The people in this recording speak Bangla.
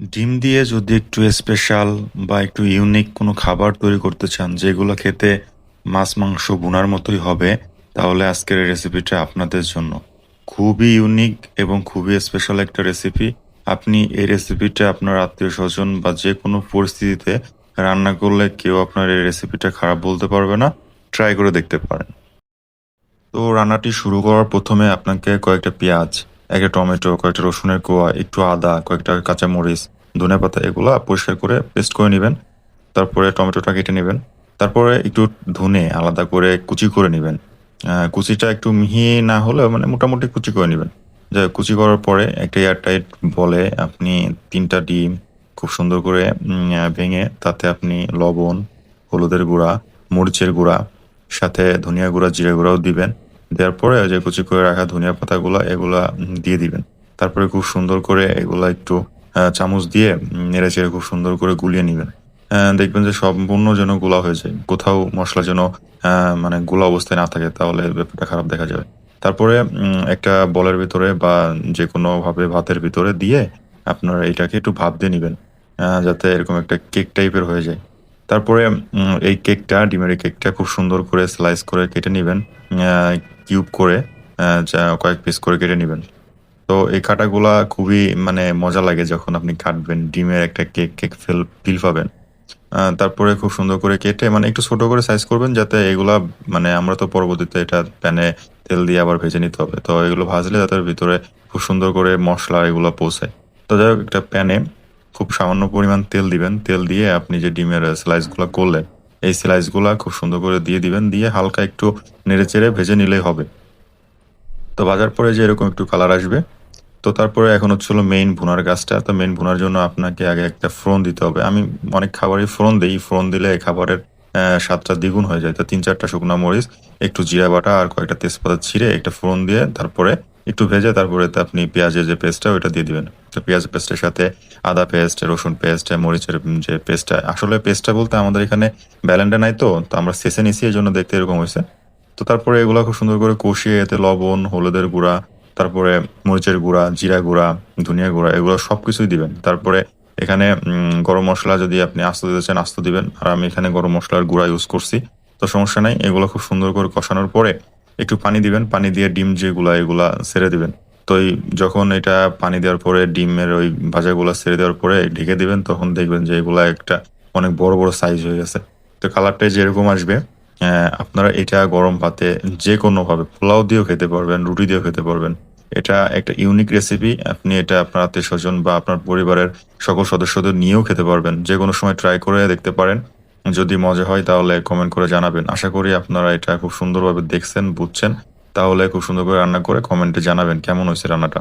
ডিম দিয়ে যদি একটু স্পেশাল বা একটু ইউনিক কোনো খাবার তৈরি করতে চান, যেগুলো খেতে মাছ, মাংস বোনার মতোই হবে, তাহলে আজকের এই রেসিপিটা আপনাদের জন্য। খুবই ইউনিক এবং খুবই স্পেশাল একটা রেসিপি আপনি এই রেসিপিটা আপনার আত্মীয় স্বজন বা যে কোনো পরিস্থিতিতে রান্না করলে কেউ আপনার এই রেসিপিটা খারাপ বলতে পারবে না। ট্রাই করে দেখতে পারেন। তো রান্নাটি শুরু করার প্রথমে আপনাকে কয়েকটা পেঁয়াজ একটা টমেটো, কয়েকটা রসুনের কোয়া একটু আদা, কয়েকটা কাঁচামরিচ, ধনে পাতা, এগুলো পরিষ্কার করে পেস্ট করে নেবেন। তারপরে টমেটোটা কেটে নেবেন। তারপরে একটু ধনে আলাদা করে কুচি করে নেবেন। কুচিটা একটু মিহি না হলেও মানে মোটামুটি কুচি করে নেবেন। যা কুচি করার পরে একটা এয়ারটাইট বলে আপনি তিনটা ডিম খুব সুন্দর করে ভেঙে তাতে আপনি লবণ, হলুদের গুঁড়া, মরিচের গুঁড়া, সাথে ধনিয়া গুঁড়া, জিরা গুঁড়াও দিবেন। দেওয়ার পরে যে কুচি করে রাখা ধনিয়া পাতাগুলো, এগুলা দিয়ে দিবেন। তারপরে খুব সুন্দর করে এগুলা একটু চামচ দিয়ে নেড়ে চেড়ে খুব সুন্দর করে গুলিয়ে নেবেন। দেখবেন যে সম্পূর্ণ যেন গোলা হয়ে যায়। কোথাও মশলা যেন মানে গোলা অবস্থায় না থাকে, তাহলে ব্যাপারটা খারাপ দেখা যাবে। তারপরে একটা বলের ভিতরে বা যে কোনো ভাবে ভাতের ভিতরে দিয়ে আপনারা এটাকে একটু ভাপ দিয়ে নেবেন যাতে এরকম একটা কেক টাইপের হয়ে যায়। তারপরে এই কেকটা, ডিমের কেকটা খুব সুন্দর করে স্লাইস করে কেটে নেবেন কিউব করে কয়েক পিস করে কেটে নেবেন। তো এই কাটাগুলা খুবই মানে মজা লাগে যখন আপনি কাটবেন, ডিমের একটা কেক কেক ফিল ফিল পাবেন। তারপরে খুব সুন্দর করে কেটে মানে একটু ছোট করে সাইজ করবেন যাতে এগুলা মানে আমরা তো পরবর্তীতে এটা প্যানে তেল দিয়ে আবার ভেজে নিতে হবে। তো এগুলো ভাজলে তাদের ভিতরে খুব সুন্দর করে মশলা এগুলো পৌঁছায় তো যাই হোক, একটা প্যানে খুব সামান্য পরিমাণ তেল দিবেন। তেল দিয়ে আপনি যে ডিমের স্লাইসগুলো করলেন এই স্লাইসগুলা খুব সুন্দর করে দিয়ে দিবেন, দিয়ে হালকা একটু নেড়ে চেড়ে ভেজে নিলেই হবে। তো ভাজার পরে যে এরকম একটু কালার আসবে, তো তারপরে এখন হচ্ছিল মেইন ভুনার গাছটা। তো মেইন ভুনার জন্য আপনাকে আগে একটা ফোড়ন দিতে হবে। আমি অনেক খাবারই ফোড়ন দিই, ফোড়ন দিলে এই খাবারের স্বাদটা দ্বিগুণ হয়ে যায়। তো তিন চারটা শুকনো মরিচ, একটু জিরা বাটা আর কয়েকটা তেজপাতা ছিঁড়ে একটা ফোড়ন দিয়ে তারপরে একটু ভেজে তারপরে আপনি পেঁয়াজের যে পেস্টটা ওইটা দিয়ে দিবেন। তো পেঁয়াজ পেস্টের সাথে আদা পেস্ট রসুন পেস্ট মরিচের যে পেস্টটা আসলে পেস্টটা বলতে আমাদের এখানে ব্যালেন্ডা নাই তো তো আমরা শেষে নিছি এই জন্য দেখতে এরকম হয়েছে। তো তারপরে এগুলো খুব সুন্দর করে কষিয়ে, এতে লবণ, হলুদের গুঁড়া, তারপরে মরিচের গুঁড়া, জিরা গুঁড়া, ধনিয়া গুঁড়া, এগুলো সব কিছুই দিবেন। তারপরে এখানে গরম মশলা যদি আপনি আস্ত দিতে চান, আস্ত দিবেন। আর আমি এখানে গরম মশলার গুঁড়া ইউজ করছি, তো সমস্যা নাই। এগুলো খুব সুন্দর করে কষানোর পরে একটু পানি দিবেন, পানি দিয়ে ডিম যেগুলা, এগুলা ছেড়ে দিবেন। তো যখন এটা পানি দেওয়ার পরে, ডিমের ওই ভাজাগুলো ছেড়ে দেওয়ার পরে ঢেকে দিবেন, তখন দেখবেন যে এগুলা একটা অনেক বড় বড় সাইজ হয়ে গেছে। তো কালারটা যেরকম আসবে আপনারা এটা গরম ভাতে যে কোনো ভাবে পোলাও দিয়েও খেতে পারবেন, রুটি দিয়েও খেতে পারবেন। এটা একটা ইউনিক রেসিপি আপনি এটা আপনার আত্মীয় স্বজন বা আপনার পরিবারের সকল সদস্যদের নিয়েও খেতে পারবেন। যে কোনো সময় ট্রাই করে দেখতে পারেন। যদি মজা হয় তাহলে কমেন্ট করে জানাবেন। আশা করি আপনারা এটা খুব সুন্দরভাবে দেখছেন, বুঝছেন। তাহলে খুব সুন্দর করে রান্না করে কমেন্টে জানাবেন। কেমন হয়েছে রান্নাটা?